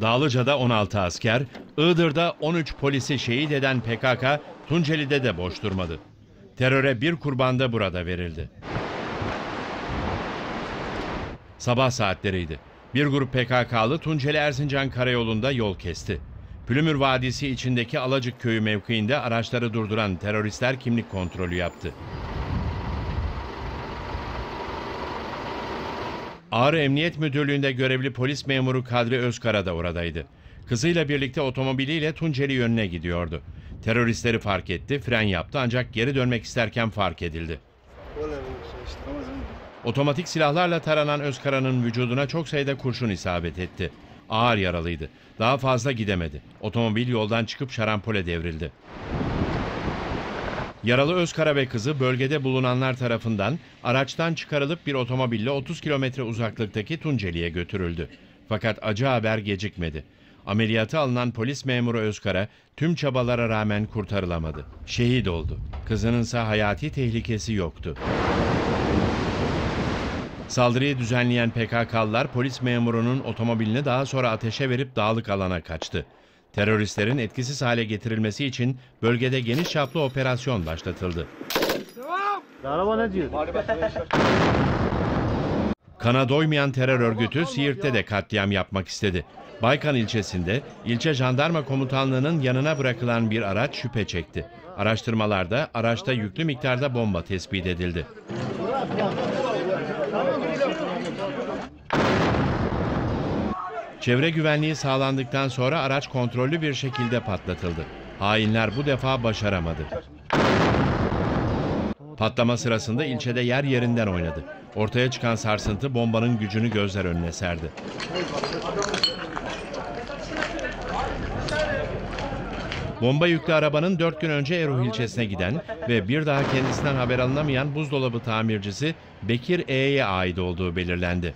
Dağlıca'da 16 asker, Iğdır'da 13 polisi şehit eden PKK, Tunceli'de de boş durmadı. Teröre bir kurban da burada verildi. Sabah saatleriydi. Bir grup PKK'lı Tunceli Erzincan karayolunda yol kesti. Pülümür Vadisi içindeki Alacık Köyü mevkiinde araçları durduran teröristler kimlik kontrolü yaptı. Ağrı Emniyet Müdürlüğü'nde görevli polis memuru Kadri Özkara da oradaydı. Kızıyla birlikte otomobiliyle Tunceli yönüne gidiyordu. Teröristleri fark etti, fren yaptı ancak geri dönmek isterken fark edildi. Otomatik silahlarla taranan Özkara'nın vücuduna çok sayıda kurşun isabet etti. Ağır yaralıydı. Daha fazla gidemedi. Otomobil yoldan çıkıp şarampole devrildi. Yaralı Özkara ve kızı bölgede bulunanlar tarafından araçtan çıkarılıp bir otomobille 30 kilometre uzaklıktaki Tunceli'ye götürüldü. Fakat acı haber gecikmedi. Ameliyata alınan polis memuru Özkara tüm çabalara rağmen kurtarılamadı. Şehit oldu. Kızınınsa hayati tehlikesi yoktu. Saldırıyı düzenleyen PKK'lılar polis memurunun otomobilini daha sonra ateşe verip dağlık alana kaçtı. Teröristlerin etkisiz hale getirilmesi için bölgede geniş çaplı operasyon başlatıldı. Araba ne diyor? Kana doymayan terör örgütü Siirt'te de katliam yapmak istedi. Baykan ilçesinde ilçe jandarma komutanlığının yanına bırakılan bir araç şüphe çekti. Araştırmalarda araçta yüklü miktarda bomba tespit edildi. Çevre güvenliği sağlandıktan sonra araç kontrollü bir şekilde patlatıldı. Hainler bu defa başaramadı. Patlama sırasında ilçede yer yerinden oynadı. Ortaya çıkan sarsıntı bombanın gücünü gözler önüne serdi. Bomba yüklü arabanın 4 gün önce Eruh ilçesine giden ve bir daha kendisinden haber alınamayan buzdolabı tamircisi Bekir E'ye ait olduğu belirlendi.